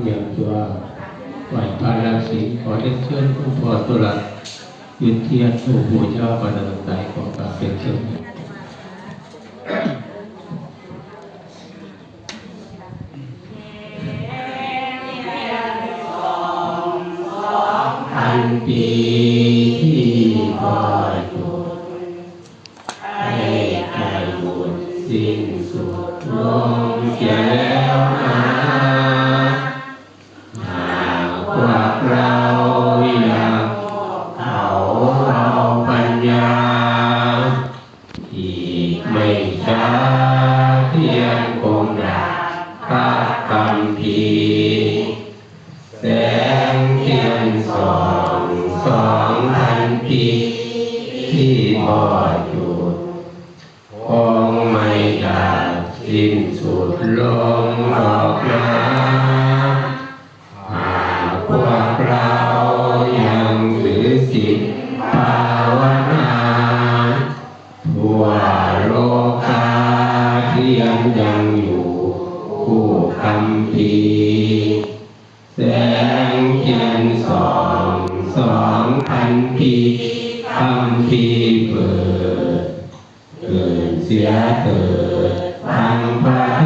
เตรียมตัวไหวพระราศีขอได้เชิญผู้พอตุลายุทธเทียนผู้บูชาประดับใจขอกาบเป็นเชิญปีที่ก่อนให้อายุสิ้นสุดลงเสีย อีกไม่ช้าเที่ยงคงดับพระคำพีร์แสงเทียนสองสองพันปีที่บอดจุดคงไม่ดับสิ้นสุดลงออกมาหากพวกเรายังถือศีลภาวน ยังยังอยู่ คู่คำพีแสงเทียนสองสองพันปีคำพีเปิดเกิดเสียเกิดฟังพระ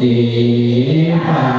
ติภา